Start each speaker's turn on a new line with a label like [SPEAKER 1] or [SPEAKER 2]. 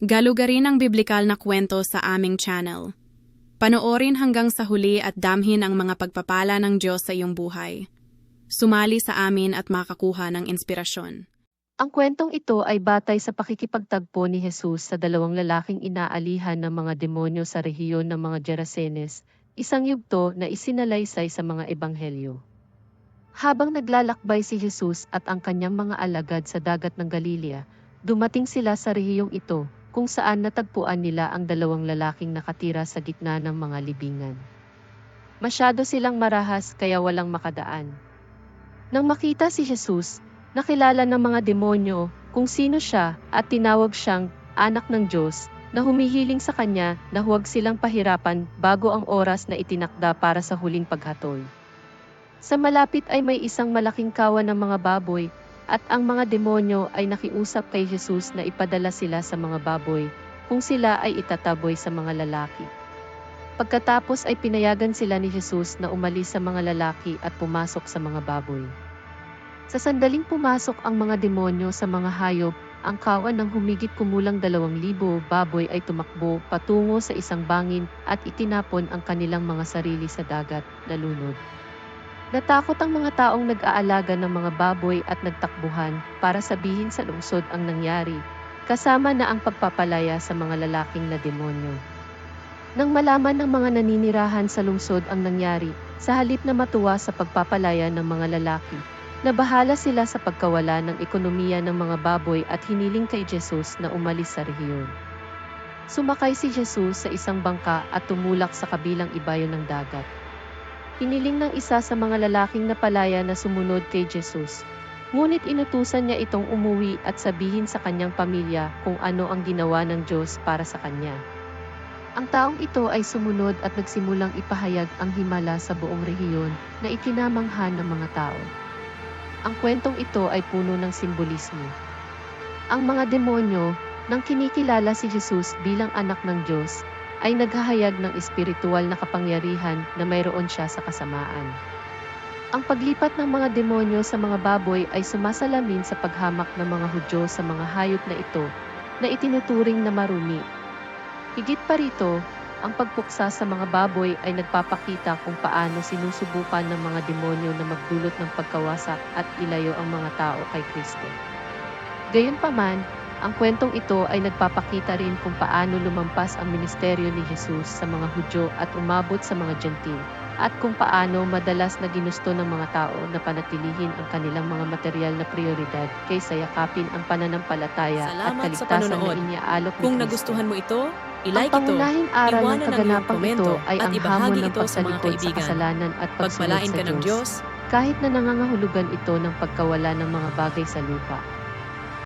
[SPEAKER 1] Galugarin ang biblikal na kwento sa aming channel. Panoorin hanggang sa huli at damhin ang mga pagpapala ng Diyos sa iyong buhay. Sumali sa amin at makakuha ng inspirasyon.
[SPEAKER 2] Ang kwentong ito ay batay sa pakikipagtagpo ni Jesus sa dalawang lalaking inaalihan ng mga demonyo sa rehiyon ng mga Gerasenes, isang yugto na isinalaysay sa mga ebanghelyo. Habang naglalakbay si Jesus at ang kanyang mga alagad sa dagat ng Galilea, dumating sila sa rehiyong ito, kung saan natagpuan nila ang dalawang lalaking nakatira sa gitna ng mga libingan. Masyado silang marahas kaya walang makadaan. Nang makita si Jesus, nakilala ng mga demonyo kung sino siya at tinawag siyang anak ng Diyos na humihiling sa kanya na huwag silang pahirapan bago ang oras na itinakda para sa huling paghatol. Sa malapit ay may isang malaking kawan ng mga baboy at ang mga demonyo ay nakiusap kay Jesus na ipadala sila sa mga baboy kung sila ay itataboy sa mga lalaki. Pagkatapos ay pinayagan sila ni Jesus na umalis sa mga lalaki at pumasok sa mga baboy. Sa sandaling pumasok ang mga demonyo sa mga hayop, ang kawan ng humigit kumulang dalawang libo baboy ay tumakbo patungo sa isang bangin at itinapon ang kanilang mga sarili sa dagat na lunod. Natakot ang mga taong nag-aalaga ng mga baboy at nagtakbuhan para sabihin sa lungsod ang nangyari, kasama na ang pagpapalaya sa mga lalaking na demonyo. Nang malaman ng mga naninirahan sa lungsod ang nangyari, sa halip na matuwa sa pagpapalaya ng mga lalaki, nabahala sila sa pagkawala ng ekonomiya ng mga baboy at hiniling kay Jesus na umalis sa rehiyon. Sumakay si Jesus sa isang bangka at tumulak sa kabilang ibayo ng dagat. Hiniling ng isa sa mga lalaking napalaya na sumunod kay Jesus. Ngunit inutusan niya itong umuwi at sabihin sa kanyang pamilya kung ano ang ginawa ng Diyos para sa kanya. Ang taong ito ay sumunod at nagsimulang ipahayag ang himala sa buong rehiyon na ikinamangha ng mga tao. Ang kwentong ito ay puno ng simbolismo. Ang mga demonyo, nang kinikilala si Jesus bilang anak ng Diyos, ay naghahayag ng espiritual na kapangyarihan na mayroon siya sa kasamaan. Ang paglipat ng mga demonyo sa mga baboy ay sumasalamin sa paghamak ng mga Hudyo sa mga hayop na ito na itinuturing na marumi. Higit pa rito, ang pagpuksa sa mga baboy ay nagpapakita kung paano sinusubukan ng mga demonyo na magdulot ng pagkawasak at ilayo ang mga tao kay Kristo. Gayunpaman, ang kwentong ito ay nagpapakita rin kung paano lumampas ang ministeryo ni Jesus sa mga Hudyo at umabot sa mga Gentil, at kung paano madalas na ginusto ng mga tao na panatilihin ang kanilang mga material na prioridad kaysa yakapin ang pananampalataya at
[SPEAKER 3] Salamat sa
[SPEAKER 2] kaligtasan na iniaalok ni
[SPEAKER 3] Kung
[SPEAKER 2] Kristo.
[SPEAKER 3] nagustuhan mo ito,
[SPEAKER 2] Ang
[SPEAKER 3] i-like ito,
[SPEAKER 2] pangunahing aral ng
[SPEAKER 3] ang
[SPEAKER 2] kaganapang ito ay
[SPEAKER 3] at
[SPEAKER 2] ang hamon ng
[SPEAKER 3] ito sa
[SPEAKER 2] sa kasalanan at pagsunod sa Diyos,
[SPEAKER 3] Diyos,
[SPEAKER 2] kahit na nangangahulugan ito ng pagkawala ng mga bagay sa lupa.